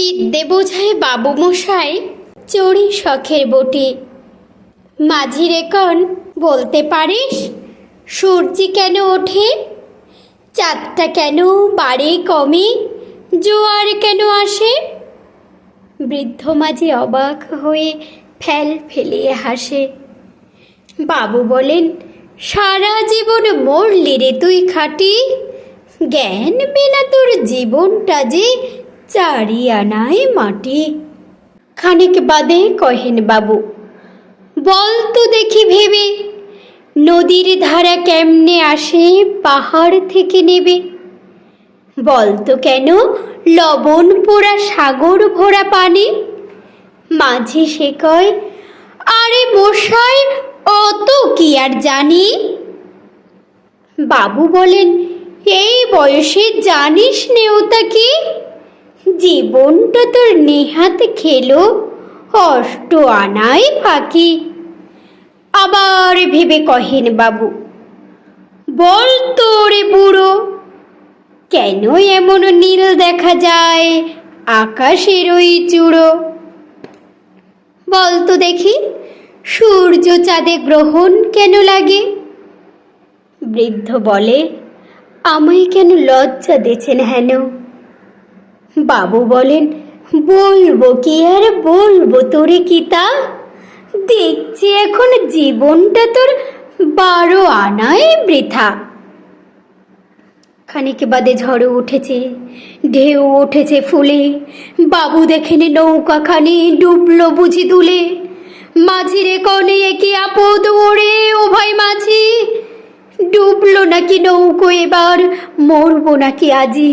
বিদ্যে বোঝায় বাবু মশাই চড়ি শখের বটি। মাঝি রেকন বলতে পারিস? সূর্যি কেন ওঠে? চাঁদটা কেন বাড়ে কমে? জোয়ার কেন আসে? বৃদ্ধ মাঝি অবাক হয়ে ফেল ফেলিয়ে হাসে। বাবু বলেন, সারা জীবন মরলি রে তুই খাটি। জ্ঞান বিনা তোর জীবনটা যে চারি আনায় মাটি। খানিক বাদে কহেন বাবু, বল তো দেখি ভেবে, নদীর ধারা কেমনে আসে পাহাড় থেকে নেবে? বলতো কেন লবণ পোড়া সাগর ভরা পানি? মাঝি সে কয়, আরে মশাই, অত কি আর জানি? বাবু বলেন, এই বয়সে জানিস নেওতা কি? জীবনটা তোর নেহাত খেলো অষ্ট আনাই ফাঁকি আবার ভেবে কহেন বাবু, বল তোরে বুড়ো, কেন এমন নীল দেখা যায় আকাশের ওই চূড়ো? বল তো দেখি, সূর্য চাঁদে গ্রহণ কেন লাগে? বৃদ্ধ বলে, আমায় কেন লজ্জা দিয়েছেন হেন? বাবু বলেন, বলব কি আর বলব তোরে কি তা দেখছি এখন জীবনটা তোর বারো আনায় বৃথা। খানিক বাদে ঝড় উঠেছে, ঢেউ উঠেছে ফুলে, বাবু দেখেন নৌকাখানি ডুবলো বুঝি তুলে মাঝিরে কনে কি আপদ ওরে ও ভাই মাঝি? ডুবলো নাকি নৌকো এবার, মরবো নাকি আজি?